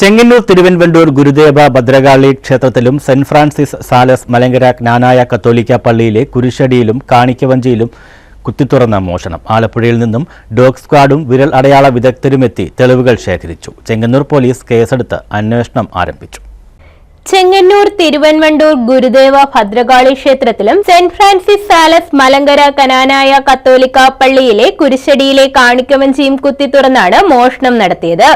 ചെങ്ങന്നൂർ തിരുവൻവണ്ടൂർ ഗുരുദേവ ഭദ്രകാളി ക്ഷേത്രത്തിലും Saint Francis Sales Malankara Knanaya കത്തോലിക്ക പള്ളിയിലെ കുരിശടിയിലും കാണിക്കവഞ്ചിയിലും കുത്തിത്തുറന്ന മോഷണം. ആലപ്പുഴയിൽ നിന്നും ഡോഗ് സ്ക്വാഡും വിരൽ അടയാള വിദഗ്ധരുമെത്തി തെളിവുകൾ ശേഖരിച്ചു. ചെങ്ങന്നൂർ പോലീസ് കേസെടുത്ത് അന്വേഷണം ആരംഭിച്ചു. ചെങ്ങന്നൂർ തിരുവൻവണ്ടൂർ ഗുരുദേവ ഭദ്രകാളി ക്ഷേത്രത്തിലും Saint Francis Sales Malankara Knanaya കത്തോലിക്ക പള്ളിയിലെ കുരിശടിയിലെ കാണിക്കവഞ്ചിയും കുത്തിത്തുറന്നാണ് മോഷണം നടത്തിയത്.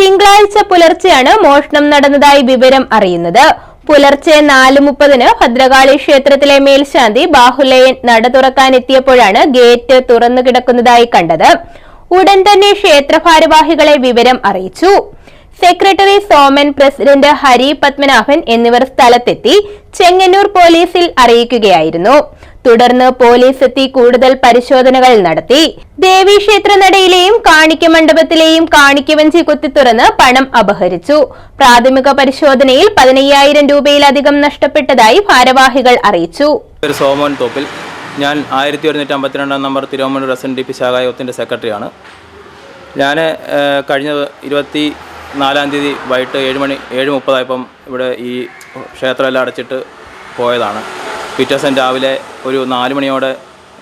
തിങ്കളാഴ്ച പുലർച്ചെയാണ് മോഷണം നടന്നതായി വിവരം അറിയുന്നത്. പുലർച്ചെ നാല് മുപ്പതിന് ഭദ്രകാളി ക്ഷേത്രത്തിലെ മേൽശാന്തി ബാഹുലയൻ നട തുറക്കാനെത്തിയപ്പോഴാണ് ഗേറ്റ് തുറന്നു കിടക്കുന്നതായി കണ്ടത്. ഉടൻ തന്നെ ക്ഷേത്ര ഭാരവാഹികളെ വിവരം അറിയിച്ചു. സെക്രട്ടറി സോമൻ പ്രസിഡന്റ് ഹരി പത്മനാഭൻ എന്നിവർ സ്ഥലത്തെത്തി ചെങ്ങന്നൂർ പോലീസിൽ അറിയിക്കുകയായിരുന്നു. തുടർന്ന് പോലീസ് എത്തി കൂടുതൽ പരിശോധനകൾ നടത്തി. ദേവീക്ഷേത്ര നടയിലെയും കാണിക്ക മണ്ഡപത്തിലെയും കാണിക്കവഞ്ചി കുത്തിത്തുറന്ന് പണം അപഹരിച്ചു. പ്രാഥമിക പരിശോധനയിൽ പതിനയ്യായിരം രൂപയിലധികം നഷ്ടപ്പെട്ടതായി ഭാരവാഹികൾ അറിയിച്ചു. സോമോൻ തോപ്പിൽ. ഞാൻ ആയിരത്തി ഒരുന്നൂറ്റി അമ്പത്തിരണ്ടാം number Thiruvampoor S N D P ശാഖായോഗത്തിന്റെ സെക്രട്ടറിയാണ്. ഞാൻ കഴിഞ്ഞ ഇരുപത്തി നാലാം തീയതി വൈകിട്ട് ഏഴ് മണി ഏഴ് മുപ്പതായപ്പം ഇവിടെ ഈ ക്ഷേത്രമെല്ലാം അടച്ചിട്ട് പോയതാണ്. പിറ്റേ ദിവസം രാവിലെ ഒരു നാല് മണിയോടെ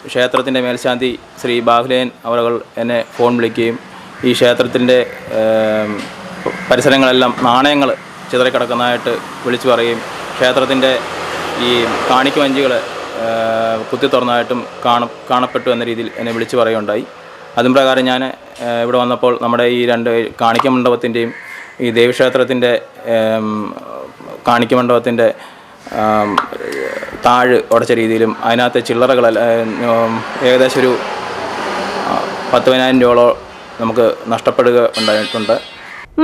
ക്ഷേത്രത്തിന്റെ മേൽശാന്തി ശ്രീ ബാഹുലേൻ അവർ എന്നെ ഫോൺ വിളിക്കുകയും ഈ ക്ഷേത്രത്തിന്റെ പരിസരങ്ങളെല്ലാം നാണയങ്ങൾ ചിതറിക്കിടക്കുന്നതായിട്ട് വിളിച്ചു പറയുകയും ക്ഷേത്രത്തിന്റെ ഈ കാണിക്ക വഞ്ചികൾ കുത്തി തുറന്നതായിട്ടും കാണ കാണപ്പെട്ടു എന്ന രീതിയിൽ എന്നെ വിളിച്ചു പറയുകയുണ്ടായി. അതും പ്രകാരം ഞാൻ ഇവിടെ വന്നപ്പോൾ നമ്മുടെ ഈ രണ്ട് കാണിക്ക മണ്ഡപത്തിന്റെയും ഈ ദേവീക്ഷേത്രത്തിന്റെ കാണിക്ക മണ്ഡപത്തിന്റെ താഴ് ഉടച്ച രീതിയിലും അതിനകത്തെ ചില്ലറകൾ ഏകദേശം ഒരു പത്ത് പതിനായിരം രൂപയോളം നമുക്ക് നഷ്ടപ്പെടുക ഉണ്ടായിട്ടുണ്ട്.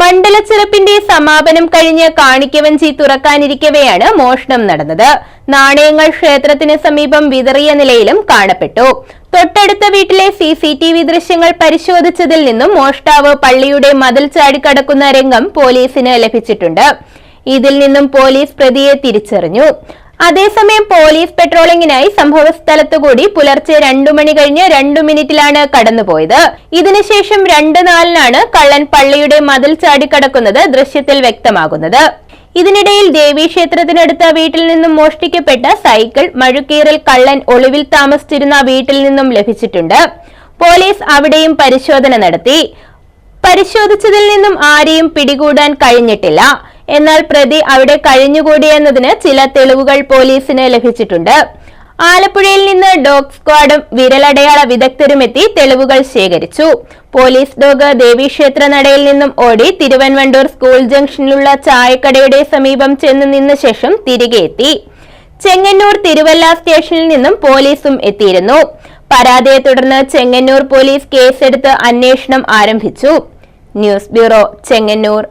മണ്ഡലച്ചെറുപ്പിന്റെ സമാപനം കഴിഞ്ഞ് കാണിക്കവഞ്ചി തുറക്കാനിരിക്കവെയാണ് മോഷണം നടന്നത്. നാണയങ്ങൾ ക്ഷേത്രത്തിന് സമീപം വിതറിയ നിലയിലും കാണപ്പെട്ടു. തൊട്ടടുത്ത വീട്ടിലെ സി സി ടി വി ദൃശ്യങ്ങൾ പരിശോധിച്ചതിൽ നിന്നും മോഷ്ടാവ് പള്ളിയുടെ മതിൽ ചാടിക്കടക്കുന്ന രംഗം പോലീസിന് ലഭിച്ചിട്ടുണ്ട്. ഇതിൽ നിന്നും പോലീസ് പ്രതിയെ തിരിച്ചറിഞ്ഞു. അതേസമയം പോലീസ് പെട്രോളിംഗിനായി സംഭവസ്ഥലത്തുകൂടി പുലർച്ചെ രണ്ടു മണി കഴിഞ്ഞ് രണ്ടു മിനിറ്റിലാണ് കടന്നുപോയത്. ഇതിനുശേഷം രണ്ട് നാലിനാണ് കള്ളൻ പള്ളിയുടെ മതിൽ ചാടിക്കടക്കുന്നത് ദൃശ്യത്തിൽ വ്യക്തമാകുന്നത്. ഇതിനിടയിൽ ദേവീക്ഷേത്രത്തിനടുത്ത വീട്ടിൽ നിന്നും മോഷ്ടിക്കപ്പെട്ട സൈക്കിൾ മഴുക്കീറിൽ കള്ളൻ ഒളിവിൽ താമസിച്ചിരുന്ന വീട്ടിൽ നിന്നും ലഭിച്ചിട്ടുണ്ട്. പോലീസ് അവിടെയും പരിശോധന നടത്തി. പരിശോധിച്ചതിൽ നിന്നും ആരെയും പിടികൂടാൻ കഴിഞ്ഞിട്ടില്ല. എന്നാൽ പ്രതി അവിടെ കഴിഞ്ഞുകൂടിയെന്നതിന് ചില തെളിവുകൾ പോലീസിന് ലഭിച്ചിട്ടുണ്ട്. ആലപ്പുഴയിൽ നിന്ന് ഡോഗ് സ്ക്വാഡും വിരലടയാള വിദഗ്ധരും എത്തി തെളിവുകൾ ശേഖരിച്ചു. പോലീസ് ഡോഗ് ദേവീക്ഷേത്ര നടയിൽ നിന്നും ഓടി തിരുവനന്തപുരം സ്കൂൾ ജംഗ്ഷനിലുള്ള ചായക്കടയുടെ സമീപം ചെന്ന് നിന്ന ശേഷം തിരികെ എത്തി. ചെങ്ങന്നൂർ തിരുവല്ല സ്റ്റേഷനിൽ നിന്നും പോലീസും എത്തിയിരുന്നു. പരാതിയെ തുടർന്ന് ചെങ്ങന്നൂർ പോലീസ് കേസെടുത്ത് അന്വേഷണം ആരംഭിച്ചു. News bureau Chengannur.